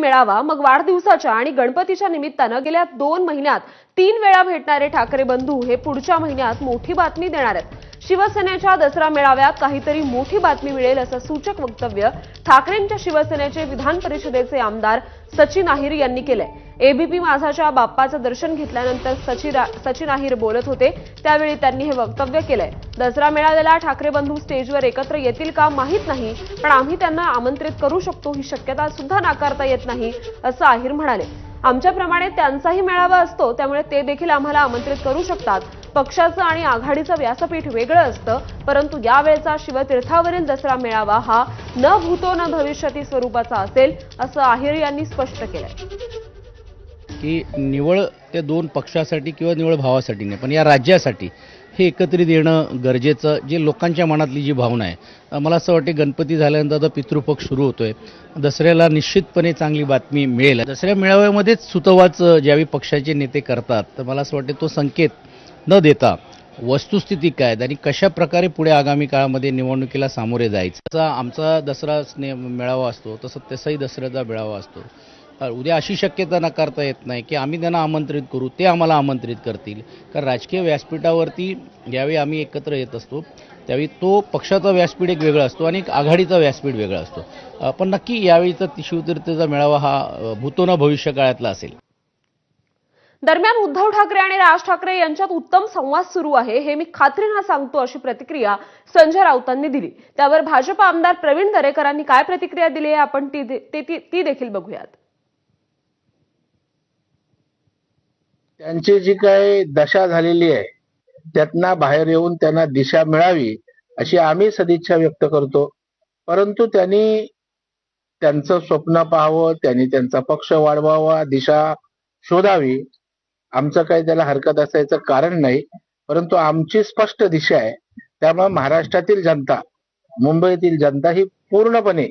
मेळावा मग वाढदिवसाच्या आणि गणपतीच्या निमित्तानं गेल्या दोन महिन्यात तीन वेळा भेटणारे ठाकरे बंधू हे पुढच्या महिन्यात मोठी बातमी देणार आहेत. शिवसेनेच्या दसरा मेळाव्यात काहीतरी मोठी बातमी मिळेल असं सूचक वक्तव्य ठाकरेंच्या शिवसेनेचे विधान परिषदेचे आमदार सचिन आहिर यांनी केलंय. एबीपी माझाच्या बाप्पाचं दर्शन घेतल्यानंतर सचिन सचिन आहिर बोलत होते. त्यावेळी त्यांनी हे वक्तव्य केलंय. दसरा मेळाव्याला ठाकरे बंधू स्टेजवर एकत्र येतील का माहीत नाही पण आम्ही त्यांना आमंत्रित करू शकतो ही शक्यता सुद्धा नाकारता येत नाही असं आहिर म्हणाले. आमच्याप्रमाणे त्यांचाही मेळावा असतो त्यामुळे ते देखील आम्हाला आमंत्रित करू शकतात. पक्षाचं आणि आघाडीचं व्यासपीठ वेगळं असतं परंतु यावेळचा शिवतीर्थावरील दसरा मेळावा हा न भूतो न भविष्यती स्वरूपाचा असेल असं आहिर यांनी स्पष्ट केलंय. की निवळ त्या दोन पक्षासाठी किंवा निवळ भावासाठी नाही पण या राज्यासाठी हे एकत्रित येणं गरजेचं जे लोकांच्या मनातली जी भावना आहे. मला असं वाटते गणपती झाल्यानंतर आता पितृपक्ष सुरू होतो आहे दसऱ्याला निश्चितपणे चांगली बातमी मिळेल. दसऱ्या मेळाव्यामध्येच सुतवाच ज्यावेळी पक्षाचे नेते करतात तर मला असं वाटते तो संकेत न देता वस्तुस्थिती काय आहेत आणि कशा प्रकारे पुढे आगामी काळामध्ये निवडणुकीला सामोरे जायचं? जसा आमचा दसरा स्ने मेळावा असतो तसं तसाही दसऱ्याचा मेळावा असतो. उद्या अशी शक्यता नाकारता येत नाही की आम्ही त्यांना आमंत्रित करू ते आम्हाला आमंत्रित करतील. कारण राजकीय व्यासपीठावरती ज्यावेळी आम्ही एकत्र येत असतो त्यावेळी तो पक्षाचा व्यासपीठ एक वेगळा असतो आणि एक आघाडीचा व्यासपीठ वेगळा असतो. पण नक्की यावेळीचा शिवतीर्थेचा मेळावा हा भूतोना भविष्य काळातला असेल. दरम्यान उद्धव ठाकरे आणि राज ठाकरे यांच्यात उत्तम संवाद सुरू आहे. हे मी खात्रीनं सांगतो अशी प्रतिक्रिया संजय राऊतांनी दिली. त्यावर भाजप आमदार प्रवीण दरेकरांनी काय प्रतिक्रिया दिली आहे? आपण ती ती ती देखील बघूयात. त्यांची जी काही दशा झालेली आहे त्यातनं बाहेर येऊन त्यांना दिशा मिळावी अशी आम्ही सदिच्छा व्यक्त करतो. परंतु त्यांनी त्यांचं स्वप्न पाहावं त्यांनी त्यांचा पक्ष वाढवावा दिशा शोधावी आमचं काही त्याला हरकत असायचं कारण नाही परंतु आमची स्पष्ट दिशा आहे. त्यामुळे महाराष्ट्रातील जनता मुंबईतील जनता ही पूर्णपणे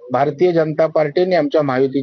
भारतीय जनता पार्टीने आमच्या महायुतीची